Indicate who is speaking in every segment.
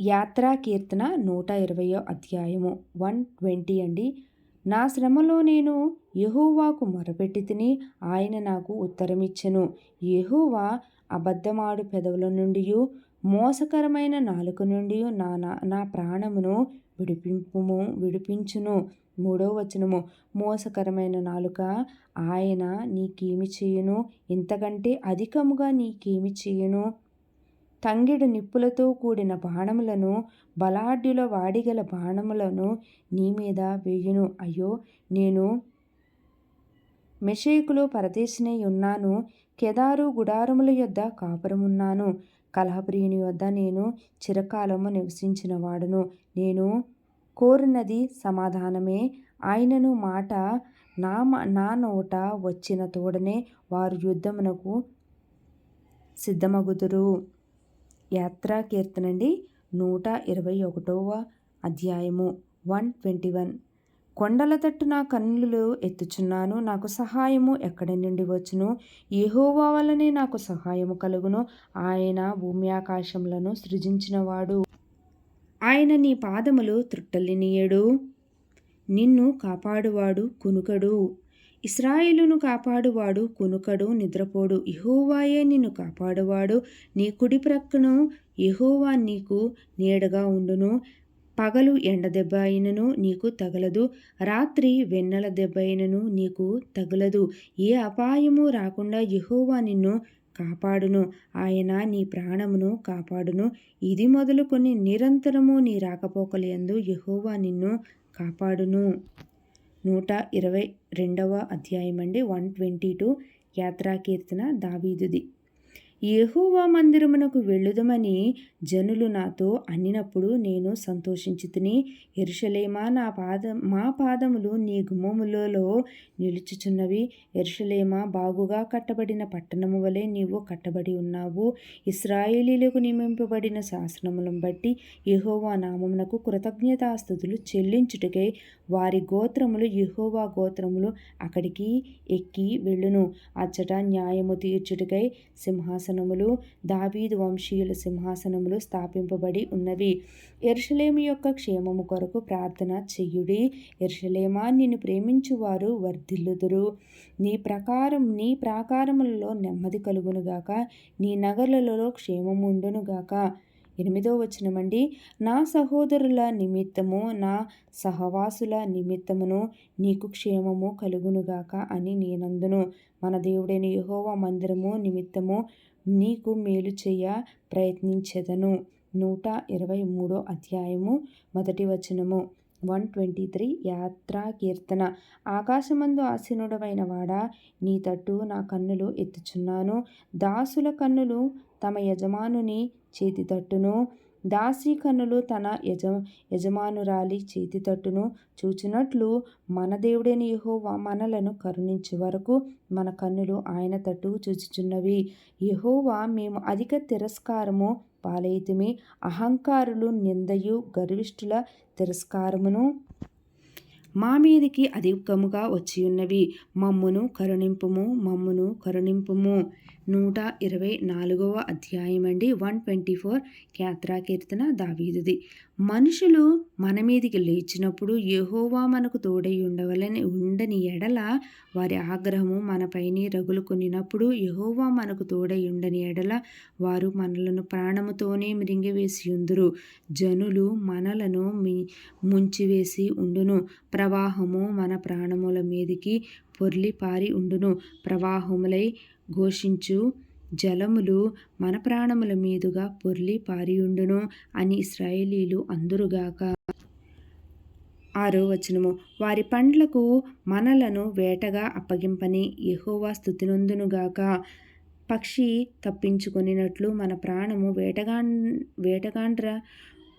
Speaker 1: యాత్రా కీర్తన నూట ఇరవయో అధ్యాయము. వన్ ట్వంటీ అండి. నా శ్రమలో నేను యహూవాకు మొరపెట్టి తిని ఆయన నాకు ఉత్తరమిచ్చెను. యహూవా అబద్ధమాడు పెదవుల నుండి మోసకరమైన నాలుక నుండి నా నా- నా ప్రాణమును విడిపింపుము విడిపించును. మూడో వచనము. మోసకరమైన నాలుక ఆయన నీకేమి చేయును? ఇంతకంటే అధికముగా నీకేమి చేయును? తంగిడు నిప్పులతో కూడిన బాణములను బలాఢ్యుల వాడిగల బాణములను నీ మీద వేయును. అయ్యో నేను మెషేకులో పరదేశినై ఉన్నాను. కెదారు గుడారముల యొద్ద కాపురమున్నాను. కలహప్రియుని వద్ద నేను చిరకాలము నివసించిన వాడును నేను కోరినది సమాధానమే. ఆయనను మాట నా నా నోట వచ్చిన తోడనే వారు యుద్ధమునకు సిద్ధమగుదురు. యాత్రా కీర్తనండి నూట ఇరవై ఒకటవ అధ్యాయము వన్ ట్వంటీ వన్. కొండల తట్టు నా కన్నులు ఎత్తుచున్నాను నాకు సహాయము ఎక్కడి నుండి వచ్చును? ఏహోవా వలనే నాకు సహాయము కలుగును ఆయన భూమి ఆకాశములను సృజించినవాడు. ఆయన నీ పాదములు త్రుట్టలినియడు నిన్ను కాపాడువాడు కునుకడు ఇస్రాయేలును కాపాడువాడు కునుకడు నిద్రపోడు. ఇహోవాయే నిన్ను కాపాడువాడు. నీ కుడి ప్రక్కను యెహోవా నీకు నీడగా ఉండును. పగలు ఎండ దెబ్బ అయినను నీకు తగలదు. రాత్రి వెన్నెల దెబ్బ అయినను నీకు తగలదు. ఏ అపాయము రాకుండా యహోవా నిన్ను కాపాడును. ఆయన నీ ప్రాణమును కాపాడును. ఇది మొదలుకొని నిరంతరము నీ రాకపోకలందు యహోవా నిన్ను కాపాడును. నూట ఇరవై రెండవ అధ్యాయం అండి వన్ ట్వంటీ టూ యాత్రాకీర్తన దావీదుది. యహోవా మందిరమునకు వెళ్ళుదమని జనులు నాతో అన్నినప్పుడు నేను సంతోషించి తిని ఎరుషలేమా నా పాద మా పాదములు నీ గుమ్మములలో నిలుచుచున్నవి. ఎరుషలేమా బాగుగా కట్టబడిన పట్టణము వలె నీవు కట్టబడి ఉన్నావు. ఇస్రాయేలీలకు నియమింపబడిన శాసనములను బట్టి యహోవా నామమునకు కృతజ్ఞతాస్థుతులు చెల్లించుటకై వారి గోత్రములు యహోవా గోత్రములు అక్కడికి ఎక్కి వెళ్ళును. అచ్చట న్యాయము తీర్చుటకై సింహాసనములు దావీదు వంశీయుల సింహాసనములు స్థాపింపబడి ఉన్నవి. ఎరుషలేము యొక్క క్షేమము కొరకు ప్రార్థన చెయ్యుడి ఎర్షలేమా నిన్ను ప్రేమించువారు వర్ధిల్లుదురు. నీ ప్రకారం నీ ప్రాకారములలో నెమ్మది కలుగునుగాక నీ నగరులలో క్షేమముండునుగాక ఎనిమిదో వచనమండి. నా సహోదరుల నిమిత్తము నా సహవాసుల నిమిత్తమును నీకు క్షేమము కలుగునుగాక అని నేనందును. మన దేవుడైన యహోవ మందిరము నిమిత్తము నీకు మేలు చేయ ప్రయత్నించెదను. నూట ఇరవై మూడో అధ్యాయము మొదటి వచనము. వన్ ట్వంటీ త్రీ యాత్రా కీర్తన. ఆకాశమందు ఆసీనుడవైన వాడా నీ తట్టు నా కన్నులు ఎత్తుచున్నాను. దాసుల కన్నులు తమ యజమానుని చేతి తట్టును దాసి కన్నులు తన యజ యజమానురాలి చేతి తట్టును చూచినట్లు మన దేవుడైన యహోవా మనలను కరుణించే వరకు మన కన్నులు ఆయన తట్టు చూచుచున్నవి. యహోవా మేము అధిక తిరస్కారము పాలైతమే అహంకారులు నిందయు గర్విష్ఠుల తిరస్కారమును మా మీదికి అధికముగా వచ్చి ఉన్నవి మమ్మును కరుణింపుము మమ్మును కరుణింపుము. నూట ఇరవై నాలుగవ అధ్యాయం అండి వన్ ట్వంటీ ఫోర్ యాత్రా కీర్తన దావీదుది. మనుషులు మన మీదికి లేచినప్పుడు యహోవా మనకు తోడై ఉండవలని ఉండని ఎడల వారి ఆగ్రహము మనపైని రగులు కొనినప్పుడు యెహోవా మనకు తోడై ఉండని ఎడల వారు మనలను ప్రాణముతోనే మృంగివేసి ఉందురు జనులు మనలను మి ముంచివేసి ఉండును. ప్రవాహము మన ప్రాణముల మీదికి పొర్లి పారి ఉండును. ప్రవాహములై ఘోషించు జలములు మన ప్రాణముల మీదుగా పొర్లి పారియుండును అని ఇస్రాయేలీలు అందురుగాక. ఆరో వచనము. వారి పండ్లకు మనలను వేటగా అప్పగింపని యహోవా స్థుతినందునుగాక పక్షి తప్పించుకొనినట్లు మన ప్రాణము వేటగా వేటగాండ్ర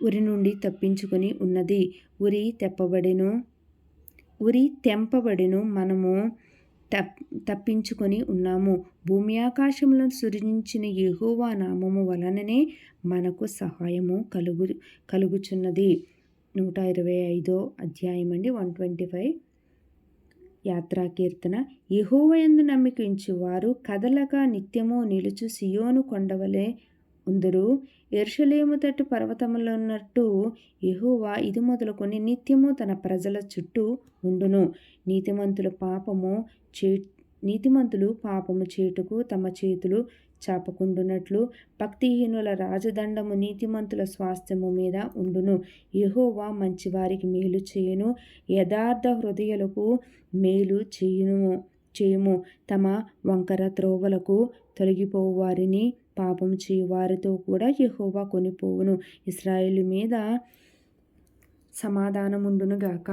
Speaker 1: ఉరి నుండి తప్పించుకొని ఉన్నది. ఉరి తెప్పబడెను. ఉరి తెంపబడిను. మనము తప్ తప్పించుకొని ఉన్నాము. భూమి ఆకాశంలో సృజించిన యహోవా నామము వలననే మనకు సహాయము కలుగు కలుగుచున్నది. నూట ఇరవై ఐదో అధ్యాయం అండి వన్ ట్వంటీ ఫైవ్. యాత్రా కీర్తన. ఎందు నమ్మికించు వారు కదలక నిత్యము నిలుచు సియోను కొండవలే ఉందరు. ఎరుషలేము తట్టు పర్వతములున్నట్టు యహోవా ఇది మొదలుకొని నిత్యము తన ప్రజల చుట్టూ ఉండును. నీతిమంతుల పాపము చే నీతిమంతులు పాపము చేటుకు తమ చేతులు చాపకుండునట్లు భక్తిహీనుల రాజదండము నీతిమంతుల స్వాస్థ్యము మీద ఉండును. యహోవా మంచివారికి మేలు చేయును యథార్థ హృదయులకు మేలు చేయును. చేయుము. తమ వంకర త్రోవలకు తొలగిపోవు వారిని పాపం చేయువారితో కూడా యహోవా కొనిపోవును. ఇస్రాయేల్ మీద సమాధానముండునుగాక.